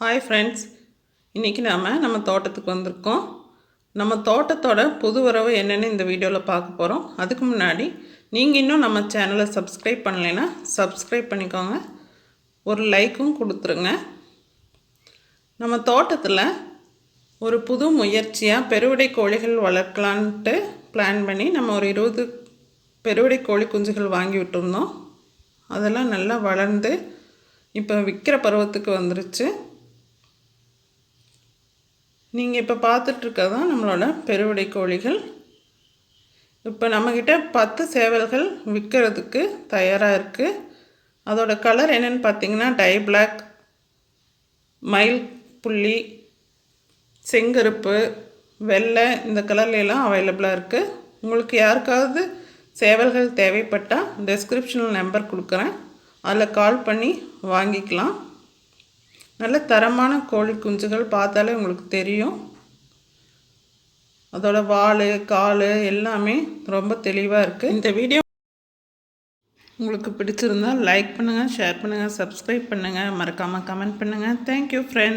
Hi friends இன்றைக்கி நாம் நம்ம தோட்டத்துக்கு வந்திருக்கோம். நம்ம தோட்டத்தோட புது உறவு என்னென்னு இந்த வீடியோவில் பார்க்க போகிறோம் அதுக்கு முன்னாடி நீங்கள் இன்னும் நம்ம சேனலை சப்ஸ்கிரைப் பண்ணலைன்னா சப்ஸ்கிரைப் பண்ணிக்கோங்க. ஒரு லைக்கும் கொடுத்துருங்க. நம்ம தோட்டத்தில் ஒரு புது முயற்சியாக பெருவிடை கோழிகள் வளர்க்கலான்ட்டு பிளான் பண்ணி நம்ம ஒரு இருபது பெருவிடை கோழி குஞ்சுகள் வாங்கி விட்டுருந்தோம். அதெல்லாம் நல்லா வளர்ந்து இப்போ விற்கிற பருவத்துக்கு வந்துருச்சு. நீங்கள் இப்போ பார்த்துட்ருக்கிறது தான் நம்மளோட பெருவிடை கோழிகள். இப்போ நம்மக்கிட்ட பத்து சேவல்கள் விற்கிறதுக்கு தயாராக இருக்குது அதோட கலர் என்னென்னு பார்த்தீங்கன்னா டை பிளாக் மயில் புள்ளி செங்கருப்பு வெள்ளை இந்த கலர்லாம் அவைலபிளாக இருக்குது உங்களுக்கு யாருக்காவது சேவல்கள் தேவைப்பட்டால் டெஸ்கிரிப்ஷனில் நம்பர் கொடுக்குறேன். அதில் கால் பண்ணி வாங்கிக்கலாம். நல்ல தரமான கோழி குஞ்சுகள் பார்த்தாலே உங்களுக்கு தெரியும். அதோட வால் கால் எல்லாமே ரொம்ப தெளிவாக இருக்குது இந்த வீடியோ உங்களுக்கு பிடிச்சிருந்தால் லைக் பண்ணுங்கள் ஷேர் பண்ணுங்கள் சப்ஸ்கிரைப் பண்ணுங்கள் மறக்காமல் கமெண்ட் பண்ணுங்கள் தேங்க்யூ ஃப்ரெண்ட்